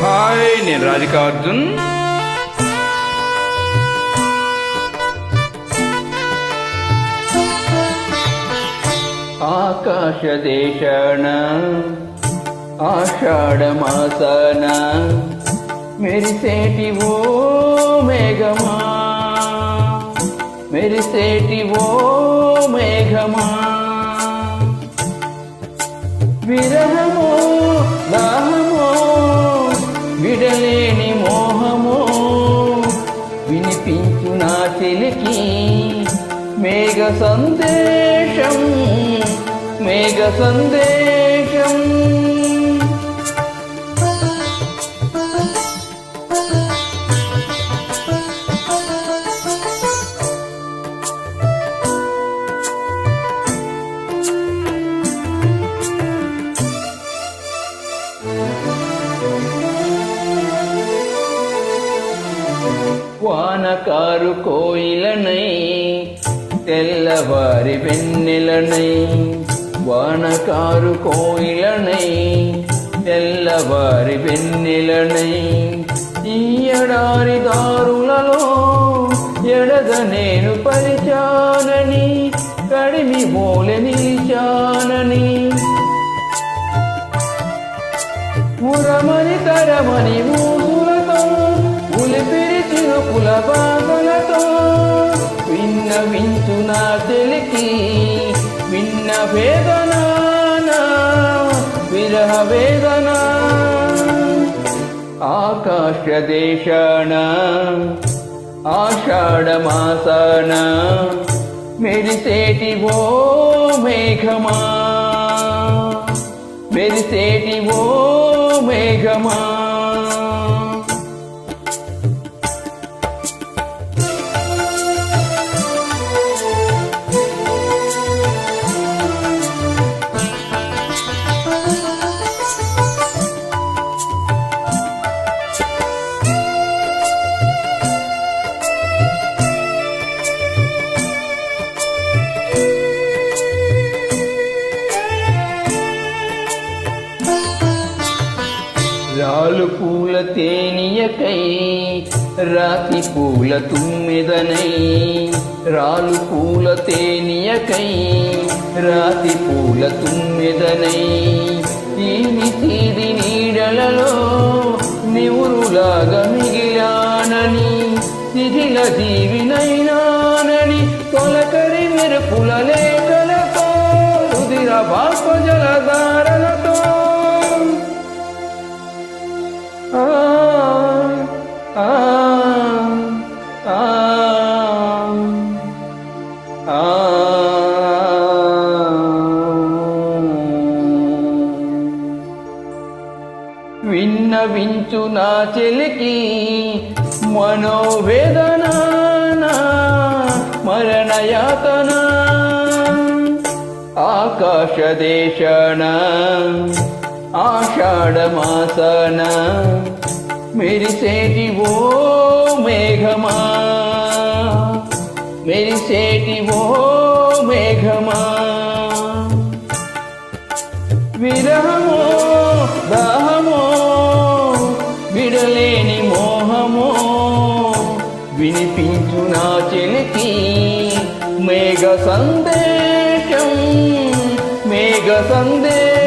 Hi నేను రాధికా అర్జున్. ఆకాశ దేశాన ఆషాఢమాసన మెరిసేటి ఓ మేఘమా మెరిసేటి ఓ మేఘమా. విరహమో సందేశం మేఘ సందేశం వానకారు కోయిలనై తెల్లవారి వెన్నెలనై వానకారు కోయిలనై తెల్లవారి వెన్నెలనై ఈ ఎడారి దారులలో ఎడద నేను పరిచానని కడిమి బోలె నిలిచానని ఉరమని తరమని ఊసులతో ఉలిపిరి చిరుకుల బాధలతో విన్న వించు నా భిన్న వేదనా వేదన విరహ వేదన. ఆకాశ దేశాన మెరిసేటి ఓ మేఘమా. మెరిసేటి ఓ మేఘమా. రాలు పూల తేనియకై రాతి పూల తుమ్మిదనై రాలు పూల తేనియకై రాతి పూల తుమ్మిదనై. తీని తీది నీడలలో నివురులాగా మిగిలానని తిథిల జీవినైనానని తొలకరి మెరుపుల లేఖలతో రుదిర బాష్ప జలదా విన్నవించు నా చెలికి మనోవేదన మరణయాతన. ఆకాశ దేశాన ఆషాఢమాసన మెరిసేటి ఓ మేఘమా. మెరిసేటి ఓ మేఘమా. విరహమో దా వినిపించు నా చెలికి మేఘ సందేశం మేఘ సందేశం